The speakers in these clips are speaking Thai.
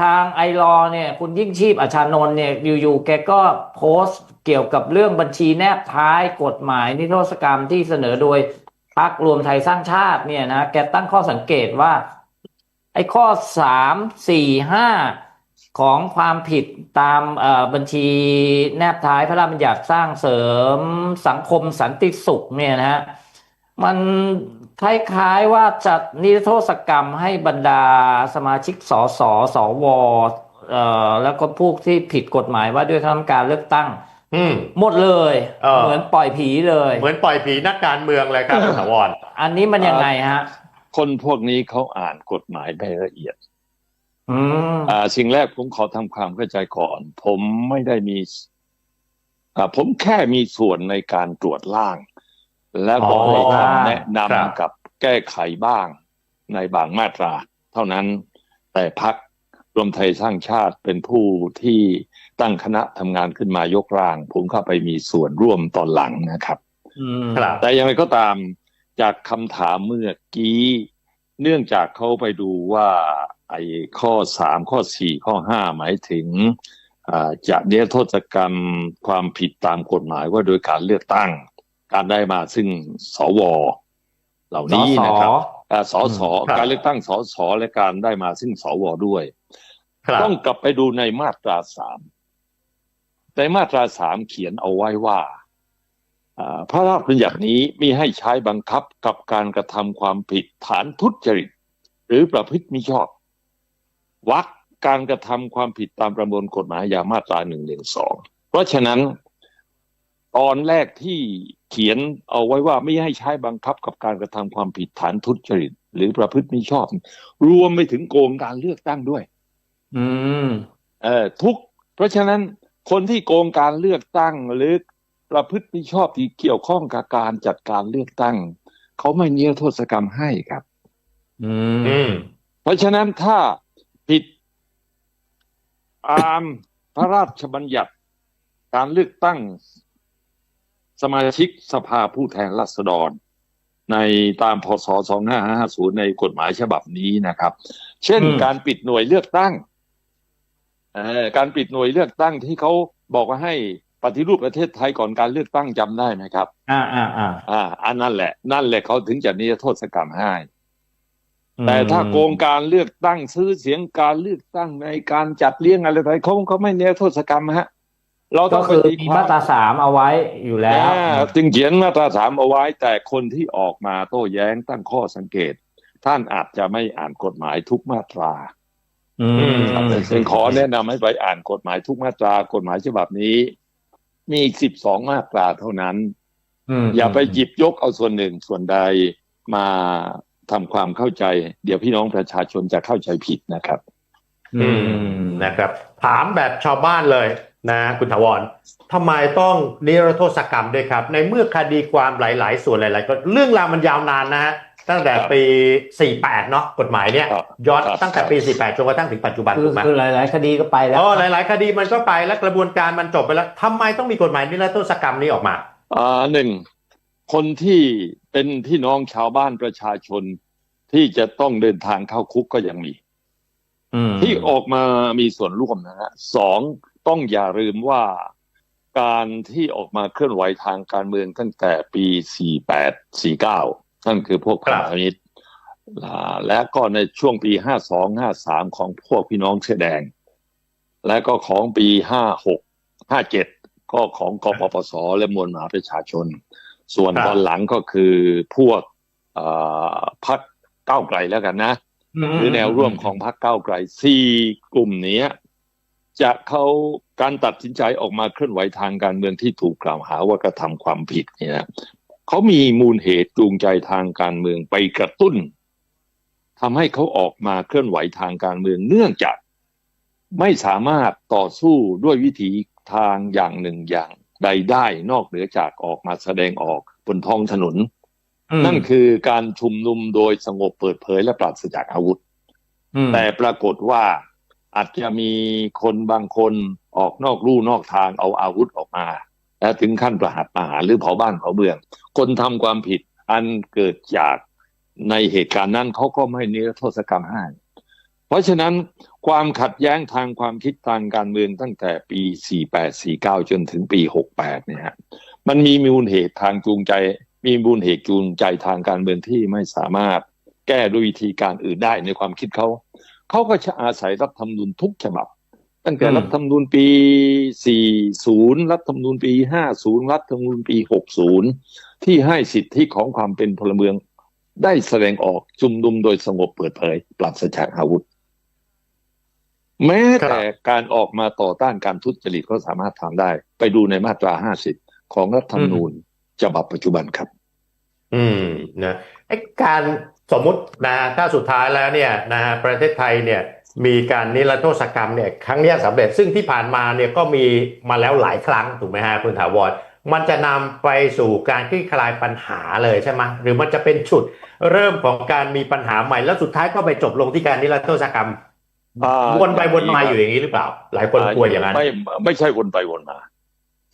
ทางไอรอว์เนี่ยคุณยิ่งชีพอาชานนท์เนี่ยอยู่ๆแกก็โพสต์เกี่ยวกับเรื่องบัญชีแนบท้ายกฎหมายนิรโทษกรรมที่เสนอโดยพรรครวมไทยสร้างชาติเนี่ยนะแกตั้งข้อสังเกตว่า ไอ้ข้อสามสี่ห้าของความผิดตามบัญชีแนบท้ายพระราชบัญญัติสร้างเสริมสังคมสันติสุขเนี่ยนะฮะมัน คล้ายๆว่าจัดนิรโทษกรรมให้บรรดาสมาชิกสสสวเอ่อแล้วก็พวกที่ผิดกฎหมายว่าด้วยคณะกรรมการเลือกตั้งอืมหมดเลยเออเหมือนปล่อยผีเลย เหมือนปล่อยผีนักการเมืองเลยครับคุณถาวรอันนี้มันยังไงฮะ คนพวกนี้เขาอ่านกฎหมายไม่ละเอียดอืมอ่า สิ่งแรกผมขอทำความเข้าใจก่อน ผมไม่ได้มี อ่า ผมแค่มีส่วนในการตรวจร่าง และก็ให้คำแนะนำกับแก้ไขบ้างในบางมาตรา เท่านั้นแต่พักรวมไทยสร้างชาติเป็นผู้ที่ตั้งคณะทำงานขึ้นมายกร่าง ผมเข้าไปมีส่วนร่วมตอนหลังนะครับอืมครับแต่อย่างไรก็ตามจากคำถามเมื่อกี้ เนื่องจากเขาไปดูว่าไอ้ข้อสามข้อสี่ข้อห้าหมายถึงอ่าจะเนียโทษกรรมความผิดตามกฎหมายว่าโดยการเลือกตั้ง การได้มาซึ่งสวเหล่านี้นะครับอ่าสสครับการเลือกตั้งสสและการได้มาซึ่งสวด้วยครับต้องกลับไปดูในมาตราสามในมาตราสามเขียนเอาไว้ว่าอ่าพระราชบัญญัตินี้มีให้ใช้บังคับกับการกระทำความผิดฐานทุจริต หรือประพฤติมิชอบวรรคการกระทำความผิดตามประมวลกฎหมายอาญามาตราหนึ่งหนึ่งสองเพราะฉะนั้น ตอนแรกที่เขียนเอาไว้ว่าไม่ให้ใช้บังคับกับการกระทำความผิดฐานทุจริต หรือประพฤติมิชอบ รวมไปถึงโกงการเลือกตั้งด้วย อืมเอ่อทุก เพราะฉะนั้นคนที่โกงการเลือกตั้งหรือประพฤติมิชอบที่เกี่ยวข้องกับการจัดการเลือกตั้ง เขาไม่เนียโทษกรรมให้ครับ อือืมมเพราะฉะนั้นถ้าผิดตามพระราชบัญญัติการเลือกตั้ง สมาชิกสภาผู้แทนราษฎร ในตามพศ 2550 ในกฎหมายฉบับนี้นะครับ เช่นอืมการปิดหน่วยเลือกตั้งเอ่อการปิดหน่วยเลือกตั้งที่เขาบอกว่าให้ปฏิรูปประเทศไทยก่อนการเลือกตั้งจำได้ไหมครับ อ่าอ่าอ่าอ่าอันนั่นแหละ นั่นแหละเขาถึงจะนิรโทษกรรมให้แต่ถ้าโกงการเลือกตั้งซื้อเสียงการเลือกตั้งในการจัดเลี้ยงอะไรอะไรเขาเขาไม่เนรโทษกรรมฮะ เราต้ก็องไปคือตีมีความาตราสามเอาไว้อยู่แล้วอ่าจึงเขียนมาตราสามเอาไว้ แต่คนที่ออกมาโต้แย้งตั้งข้อสังเกต ท่านอาจจะไม่อ่านกฎหมายทุกมาตราอืมครับจึงขอแนะนำให้ไปอ่านกฎหมายทุกมาตรากฎหมายฉบับนี้ มีสิบสองมาตราเท่านั้นมอย่าไปหยิบยกเอาส่วนหนึ่งส่วนใดมาทำความเข้าใจ เดี๋ยวพี่น้องประชาชนจะเข้าใจผิดนะครับ อือืมมนะครับ ถามแบบชาวบ้านเลย นะคุณถาวรทำไมต้องนิรโทษกรรมด้วยครับ ในเมื่อคดีความหลาย ๆ ส่วนหลายๆก็เรื่องราวมันยาวนานนะฮะตั้งแต่ครับปี 48 เนาะกฎหมายเนี่ยครับย้อนครับตั้งแต่ปี 48 จนกระทั่งถึงปัจจุบันคือถูกไหมคือหลาย ๆ คดีก็ไปแล้วอ๋อหลาย ๆ คดีมันก็ไปแล้วกระบวนการมันจบไปแล้วทำไมต้องมีกฎหมายนิรโทษกรรมนี้ออกมาอ่าหนึ่งคนที่เป็นพี่น้องชาวบ้านประชาชนที่จะต้องเดินทางเข้าคุกก็ยังมีอืมที่ออกมามีส่วนร่วมนะฮะสอง ต้องอย่าลืมว่าการที่ออกมาเคลื่อนไหวทางการเมืองตั้งแต่ปี 48 49 นั่นคือพวกครัพาบณิชย์อ่าและก็ในช่วงปี 52 53 ของพวกพี่น้องเสื้อแดง และก็ของปี 56 57 ก็ของกปปส และมวลมหาประชาชน ส่วนครับตอนหลังก็คือพวกอ่าพรรคก้าวไกลแล้วกันนะ หรือแนวร่วมของพรรคก้าวไกลสี่กลุ่มเนี้ย จะเขาการตัดสินใจออกมาเคลื่อนไหวทางการเมืองที่ถูกกล่าวหาว่ากระทำความผิดเนี่ยนะเขามีมูลเหตุจูงใจทางการเมืองไปกระตุ้นทำให้เขาออกมาเคลื่อนไหวทางการเมืองเนื่องจากไม่สามารถต่อสู้ด้วยวิธีทางอย่างหนึ่งอย่างใดได้นอกเหนือจากออกมาแสดงออกบนท้องถนนมนั่นคือการชุมนุมโดยสงบเปิดเผยและปราศจากอาวุธมแต่ปรากฏว่า อาจจะมีคนบางคนออกนอกลู่นอกทางเอาอาวุธออกมาและถึงขั้นประหัตประหารหรือเผาบ้านเผาเมือง คนทำความผิดอันเกิดจากในเหตุการณ์นั้นเขาก็ไม่นิรโทษกรรมให้เพราะฉะนั้นความขัดแย้งทางความคิดทางการเมืองตั้งแต่ปี 48 49 จนถึงปี 68 เนี่ยฮะมันมีมูลเหตุทางจูงใจ มีมูลเหตุจูงใจทางการเมืองที่ไม่สามารถแก้ด้วยวิธีการอื่นได้ในความคิดเขา เขาก็จะอาศัยรัฐธรรมนูญทุกฉบับ ตั้งแต่อืมรัฐธรรมนูญปี 40 รัฐธรรมนูญปี 50 รัฐธรรมนูญปี 60 ที่ให้สิทธิของความเป็นพลเมือง ได้แสดงออกชุมนุมโดยสงบเปิดเผย ปราศจากอาวุธ แม้แต่การออกมาต่อต้านการทุจริตก็สามารถทำได้ ไปดูในมาตรา 50 ของรัฐธรรมนูญฉบับปัจจุบันครับ อืมนะไอ้การ สมมุตินะถ้าสุดท้ายแล้วเนี่ยนะฮะประเทศไทยเนี่ยมีการนิรโทษกรรมเนี่ยครั้งเนี้ยสำเร็จซึ่งที่ผ่านมาเนี่ยก็มีมาแล้วหลายครั้งถูกไหมฮะคุณถาวรมันจะนำไปสู่การคลี่คลายปัญหาเลยใช่ไหมหรือมันจะเป็นจุดเริ่มของการมีปัญหาใหม่แล้วสุดท้ายก็ไปจบลงที่การนิรโทษกรรมอ่าวนไปวนมาอยู่อย่างนี้หรือเปล่า หลายคนกลัวอย่างนั้นไม่ไม่ใช่วนไปวนมา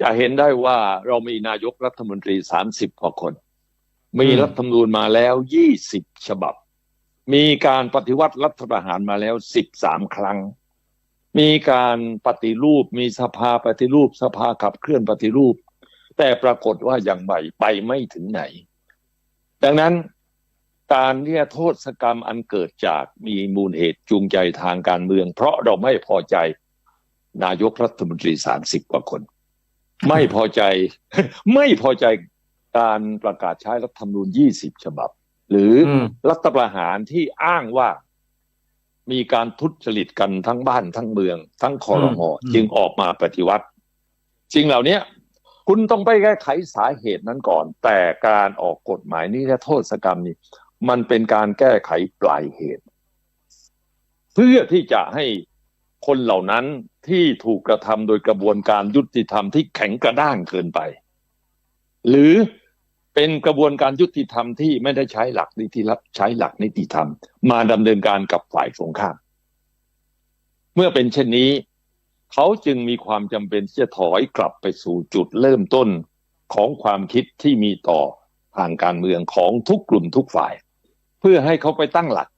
จะเห็นได้ว่าเรามีนายกรัฐมนตรีสามสิบกว่าคน มีรัฐธรรมนูญมาแล้วยี่สิบฉบับ มีการปฏิวัติรัฐประหารมาแล้วสิบสามครั้ง มีการปฏิรูป มีสภาปฏิรูป สภาขับเคลื่อนปฏิรูป แต่ปรากฏว่าอย่างไรไปไม่ถึงไหน ดังนั้นการเนี่ยโทษกรรมอันเกิดจากมีมูลเหตุจูงใจทางการเมือง เพราะเราไม่พอใจนายกรัฐมนตรีสามสิบกว่าคน ไม่พอใจ ไม่พอใจ การประกาศใช้รัฐธรรมนูญยี่สิบฉบับ หรืออมรัฐประหารที่อ้างว่ามีการทุจริตกันทั้งบ้านทั้งเมือง ทั้งคอรมออืมจึงออกมาปฏิวัติสิ่งเหล่านี้คุณต้องไปแก้ไขสาเหตุนั้นก่อน แต่การออกกฎหมายนี้และโทษกรรมนี้ มันเป็นการแก้ไขปลายเหตุ เพื่อที่จะให้คนเหล่านั้นที่ถูกกระทำโดยกระบวนการยุติธรรมที่แข็งกระด้างเกินไป หรือเป็นกระบวนการยุติธรรมที่ไม่ได้ใช้หลักนิติรัฐใช้หลักนิติธรรม มาดำเนินการกับฝ่ายตรงข้าม เมื่อเป็นเช่นนี้ เขาจึงมีความจำเป็นที่จะถอยกลับไปสู่จุดเริ่มต้นของความคิดที่มีต่อทางการเมืองของทุกกลุ่มทุกฝ่าย เพื่อให้เขาไปตั้งหลัก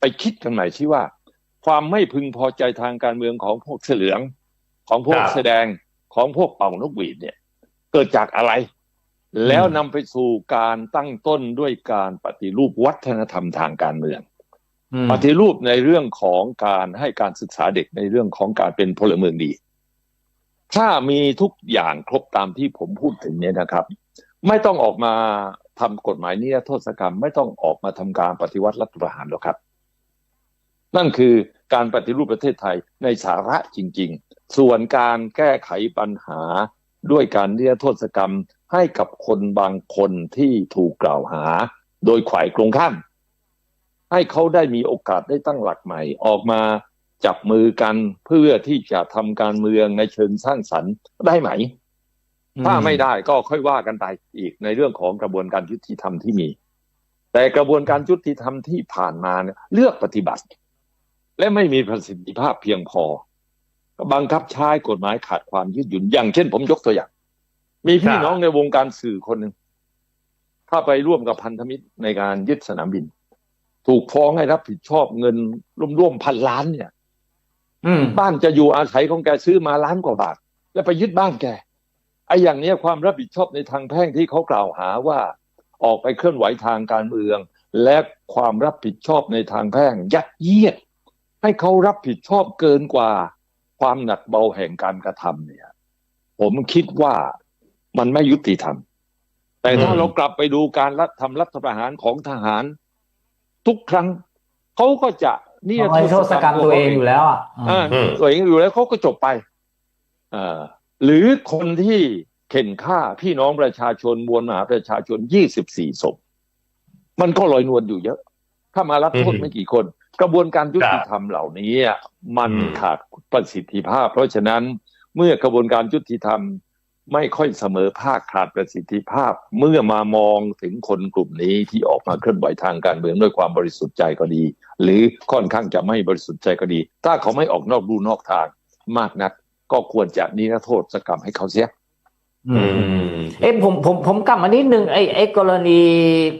ไปคิดกันใหม่ที่ว่า ความไม่พึงพอใจทางการเมืองของพวกเสือเหลือง ของพวกครับแสดงของพวกเป่านกหวีดเนี่ย เกิดจากอะไร แล้วนำไปสู่การตั้งต้นด้วยการปฏิรูปวัฒนธรรมทางการเมืองอืมปฏิรูปในเรื่องของการให้การศึกษาเด็กในเรื่องของการเป็นพลเมืองดี ถ้ามีทุกอย่างครบตามที่ผมพูดถึงเนี่ยนะครับ ไม่ต้องออกมาทำกฎหมายนิรโทษกรรม ไม่ต้องออกมาทำการปฏิวัติรัฐประหารหรอกครับ นั่นคือการปฏิรูปประเทศไทยในสาระจริง ๆ ส่วนการแก้ไขปัญหาด้วยการนิรโทษกรรม ให้กับคนบางคนที่ถูกกล่าวหา โดยขวายกรงข้าม ให้เขาได้มีโอกาสได้ตั้งหลักใหม่ ออกมาจับมือกันเพื่อที่จะทำการเมืองในเชิงสร้างสรรค์ได้ไหม ถ้าไม่ได้ก็ค่อยว่ากันไปอีกในเรื่องของกระบวนการยุติธรรมที่มี แต่กระบวนการยุติธรรมที่ผ่านมาเนี่ยเลือกปฏิบัติ และไม่มีประสิทธิภาพเพียงพอบังคับใช้กฎหมายขาดความยืดหยุ่นอย่างเช่นผมยกตัวอย่าง มีพี่ครับน้องในวงการสื่อคนหนึ่งถ้าไปร่วมกับพันธมิตรในการยึดสนามบิน ถูกฟ้องให้รับผิดชอบเงินร่วมๆพันล้านเนี่ยอืมบ้านจะอยู่อาศัยของแกซื้อมาล้านกว่าบาท แล้วไปยึดบ้านแกไอ้อย่างเนี้ยความรับผิดชอบในทางแพ่งที่เขากล่าวหาว่า ออกไปเคลื่อนไหวทางการเมือง และความรับผิดชอบในทางแพ่งยัดเยียด ให้เขารับผิดชอบเกินกว่า ความหนักเบาแห่งการกระทำเนี่ย ผมคิดว่า มันไม่ยุติธรรม แต่ถ้าอืมเรากลับไปดูการรัฐทำรัฐประหารของทหาร ทุกครั้งเขาก็จะนี่เอาไว้โทษกรรมตัวเองอยู่แล้วอะอ่าอืมตัวเองอยู่แล้วเขาก็จบไปอ่าหรือคนที่เข็นฆ่าพี่น้องประชาชนมวลมหาประชาชน24ศพมันก็ลอยนวลอยู่เยอะ ถ้ามารับโทษอืมไม่กี่คน กระบวนการยุติธรรมเหล่านี้อะมันอืมขาดประสิทธิภาพ เพราะฉะนั้นเมื่อกระบวนการยุติธรรม ไม่ค่อยเสมอภาคขาดประสิทธิภาพ เมื่อมามองถึงคนกลุ่มนี้ที่ออกมาเคลื่อนไหวทางการเมืองด้วยความบริสุทธิ์ใจก็ดี หรือค่อนข้างจะไม่บริสุทธิ์ใจก็ดี ถ้าเขาไม่ออกนอกรูนอกทางมากนัก ก็ควรจะนิรโทษกรรมให้เขาเสียอือืมมเอ้ผมผมผมกลับมานิดนึงไอ้ไอ้กรณี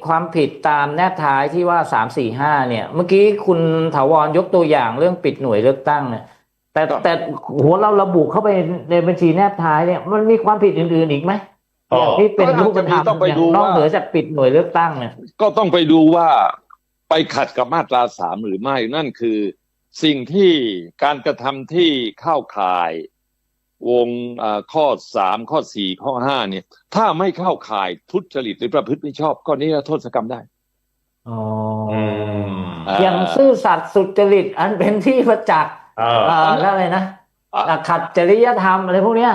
ความผิดตามแนบท้ายที่ว่าสามสี่ห้าเนี่ย เมื่อกี้คุณถาวรยกตัวอย่างเรื่องปิดหน่วยเลือกตั้งเนี่ย แต่ครับแต่หัวเราระบุเข้าไปในบัญชีแนบท้ายเนี่ยมันมีความผิดอื่นๆอีกไหมอ๋ออย่างที่เป็นรูปธรรมต้องไปอย่างดูนอกว่าเหนือจากปิดหน่วยเลือกตั้งเนี่ยก็ต้องไปดูว่าไปขัดกับมาตราสามหรือไม่นั่นคือสิ่งที่การกระทำที่เข้าข่ายวงเอ่อข้อสามข้อสี่ข้อห้าเนี่ย ถ้าไม่เข้าข่ายทุจริตหรือประพฤติไม่ชอบก็นิรโทษกรรมได้อ๋ออืมอ่าอย่างซื่อสัตย์สุจริตอันเป็นที่ประจักษ์ เออเอ่อแล้วอะไรนะอะอะขัดจริยธรรมอะไรพวกเนี้ย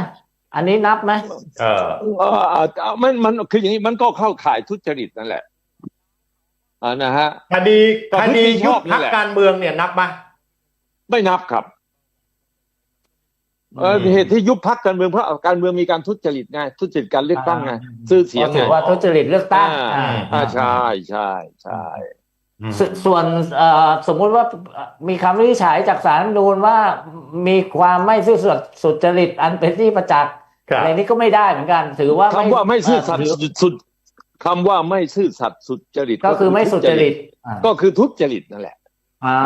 อันนี้นับไหมเออเอ่ออ่าอ่ามันมันคืออย่างนี้มันก็เข้าข่ายทุจริตนั่นแหละอ่านะฮะคดีก็คพฤดีติชยุอบบนี่พักแหละการเมืองเนี่ยนับไหมไม่นับครับเอออืมเหตุที่ยุบพักการเมืองเพราะการเมืองมีการทุจริตไงทุจริตการเลือกตั้งไงอ่าซื้อเสียงก็ไงถือว่าทุจริตเลือกตั้งอ่าอ่าอ่าใช่ใช่ใช่ สส่วนเอ่อสมมุติว่ามีคำวินิจฉัยจากศาลรัฐธรรมนูญว่ามีความไม่ซื่อสัตย์สุจริตอันเป็นที่ประจักษ์ครับอะไรนี้ก็ไม่ได้เหมือนกัน ถือว่าคำว่าไม่ซื่อสัตย์เถืสุดสุดคำว่าไม่ซื่อสัตย์สุจริต ก็คือไม่สุจริตอ่าก็คือทุจริตนั่นแหละอ่า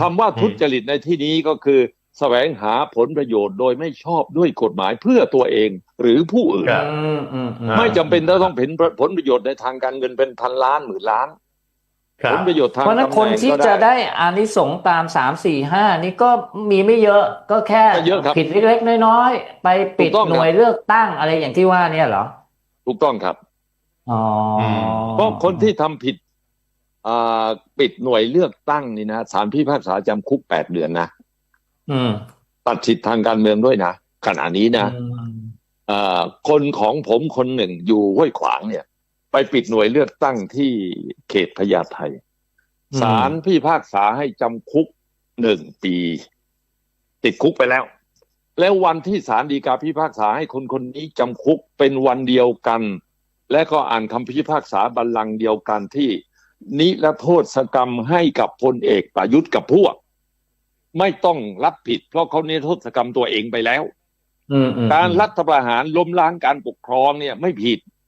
คำว่าทุจริตในที่นี้ก็คือแสวงหาผลประโยชน์โดยไม่ชอบด้วยกฎหมายเพื่อตัวเองหรือผู้อื่นครับอืมอืมอืมอ่าไม่จำเป็นจะต้องเป็นผลประโยชน์ในทางการเงินเป็นพันล้านหมื่นล้านครั ผบลประโยชน์ทางเพราะฉะนั้นตำแหคนน่งที่ก็จะได้อานิสงส์ตามสามสี่ห้านี่ก็มีไม่เยอะก็แค่ไม่เยอะครับผิดเล็กๆน้อยๆไปปิดถูกต้องครับหน่วยเลือกตั้งอะไรอย่างที่ว่าเนี่ยเหรอ ถูกต้องครับอ๋ออมเพราะคนที่ทำผิดอ่าปิดหน่วยเลือกตั้งนี่นะศาลพิพากษาจำคุกแปดเดือนนะอืมตัดสิทธิ์ทางการเมืองด้วยนะขณะนี้นะอืมอ่าคนของผมคนหนึ่งอยู่ห้วยขวางเนี่ย ไปปิดหน่วยเลือกตั้งที่เขตพญาไทศาลพิพากษาให้จำคุกหนึ่งปี ติดคุกไปแล้ว แล้ววันที่ศาลฎีกาพิพากษาให้คนคนนี้จำคุกเป็นวันเดียวกัน และก็อ่านคำพิพากษาบัลลังก์เดียวกันที่ นิรโทษกรรมให้กับพลเอกประยุทธ์กับพวก ไม่ต้องรับผิด เพราะเขานิรโทษกรรมตัวเองไปแล้วอืมอืมการรัฐประหารล้มล้างการปกครองเนี่ยไม่ผิดอืม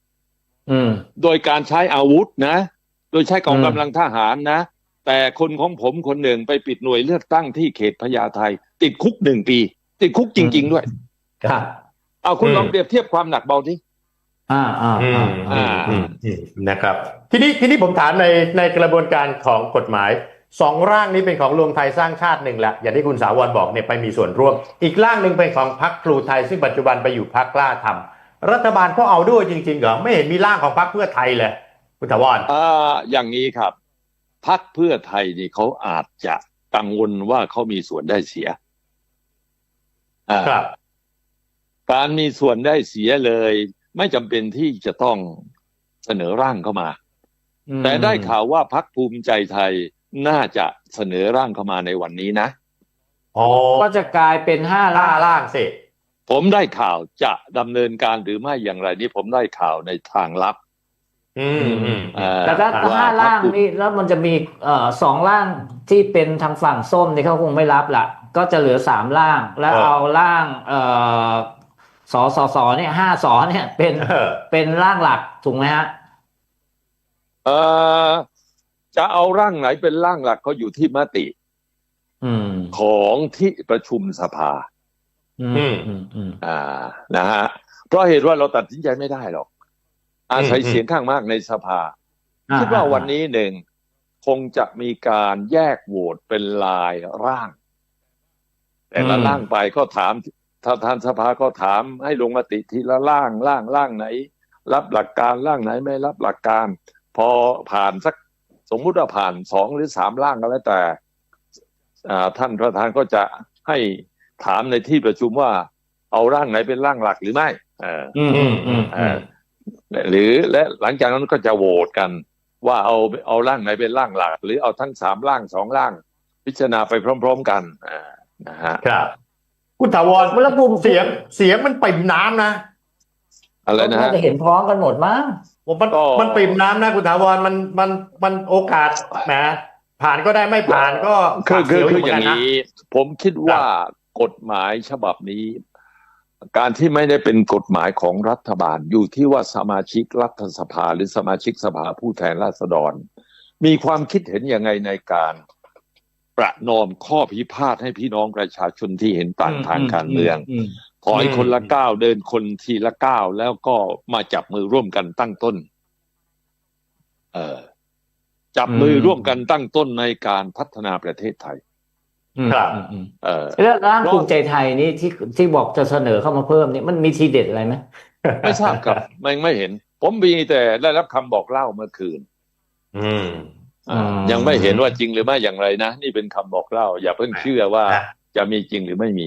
โดยการใช้อาวุธนะ โดยใช้กองอืมกำลังทหารนะ แต่คนของผมคนหนึ่งไปปิดหน่วยเลือกตั้งที่เขตพญาไทติดคุกหนึ่งปี ติดคุกจริง ๆ ด้วยครับเอาคุณอืมลองเปรียบเทียบความหนักเบาที่อ่าอ่าอือ่ามอืมอืมอืมนะครับ ทีนี้ทีนี้ผมถามในในกระบวนการของกฎหมายสองร่างนี้เป็นของรวมไทยสร้างชาติหนึ่งแหละอย่างที่คุณสาวรบอกเนี่ยไปมีส่วนร่วม อีกร่างหนึ่งเป็นของพรรคครูไทยซึ่งปัจจุบันไปอยู่พรรคกล้าทำ รัฐบาลก็เอาด้วยจริงๆเหรอไม่เห็นมีร่างของพรรคเพื่อไทยเลยคุณถาวรอ่าอย่างนี้ครับพักเพื่อไทยนี่เขาอาจจะกังวลว่าเขามีส่วนได้เสียอ่าครับ การมีส่วนได้เสียเลย ไม่จำเป็นที่จะต้องเสนอร่างเข้ามาอืมแต่ได้ข่าวว่าพักภูมิใจไทยน่าจะเสนอร่างเข้ามาในวันนี้นะอ๋อก็จะกลายเป็นห้าล่าล้านร่างสิ ผมได้ข่าวจะดำเนินการหรือไม่อย่างไรนี่ผมได้ข่าวในทางลับอืมอืมเอ่อแต่ถ้าว่าห้าล่างพรรคนี่แล้วมันจะมีเอ่อสองล่างที่เป็นทางฝั่งส้มนี่เขาคงไม่รับละก็จะเหลือสามล่าง แล้วเออเอาล่าง เอ่อสอสอสอเนี่ยห้าสอเนี่ยเป็นเออเป็นร่างหลักถูกไหมฮะเอ่อจะเอาร่างไหนเป็นร่างหลักก็อยู่ที่มติอืมของที่ประชุมสภา อืมอืมอืมอ่านะฮะเพราะเหตุว่าเราตัดสินใจไม่ได้หรอก อาศัยอืมเสียงข้างมากในสภาอ่คิดว่าวันนี้หนึ่งคงจะมีการแยกโหวตเป็นลายร่าง แต่ละร่างไปก็ถามถ้าทานสภาก็ถามให้ลงมติทีละร่างร่างร่างไหน รับหลักการร่างไหนไม่รับหลักการ พอผ่านสักสมมุติว่าผ่านสองหรือสามร่างก็แล้วแต่อ่าท่านประธานก็จะให้ ถามในที่ประชุมว่า เอาร่างไหนเป็นร่างหลักหรือไม่เอออืมอืมอืมเอ่อหรือและหลังจากนั้นก็จะโหวตกัน ว่าเอาเอาร่างไหนเป็นร่างหลัก หรือเอาทั้งสามร่างสองร่าง พิจารณาไปพร้อม ๆกันอ่านะฮะครับคุณถาวรแล้วปุ่มเสียงเสียงมันปิ่มน้ำนะอะไรนะน่าฮะจะเห็นพร้อมกันหมดมั้งผมมันก็มันปิ่มน้ำนะคุณถาวรมันมันมันโอกาสแหมผ่านก็ได้ไม่ผ่านก็คือคือคือเหมือย่างกัะนี้ ผมคิดว่า กฎหมายฉบับนี้ การที่ไม่ได้เป็นกฎหมายของรัฐบาลอยู่ที่ว่าสมาชิกรัฐสภาหรือสมาชิกสภาผู้แทนราษฎร มีความคิดเห็นยังไงในการประนอมข้อพิพาทให้พี่น้องประชาชนที่เห็นต่างทางการเมืองอืมถอยคนละก้าวเดินคนทีละก้าวแล้วก็มาจับมือร่วมกันตั้งต้น เออจับมือร่วมกันตั้งต้นในการพัฒนาประเทศไทยอืม ครับอืมอืมเออแล้วร่างก็ภูมิใจไทยนี่ที่ที่บอกจะเสนอเข้ามาเพิ่มนี่มันมีทีเด็ดอะไรไหมไม่ทราบครับไม่ไม่เห็น ผมมีแต่ได้รับคำบอกเล่าเมื่อคืน อืมอ่ายังไม่เห็นว่าจริงหรือไม่อย่างไรนะ นี่เป็นคำบอกเล่า อย่าเพิ่งเชื่อว่าอะจะมีจริงหรือไม่มี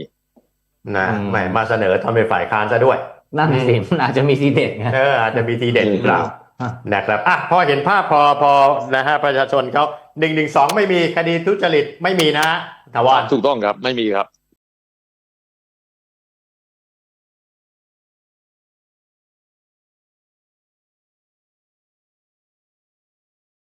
นะแหมมาเสนอทำเป็นฝ่ายค้านซะด้วย นั่นสิมันอาจจะมีทีเด็ดไงเอออาจจะมีทีเด็ดหรือเปล่าฮะ นะครับอะพอเห็นภาพพอพอนะฮะประชาชนเขาหนึ่งหนึ่งสองไม่มีคดีทุจริตไม่มีนะฮะถาวรถูกต้องครับไม่มีครับ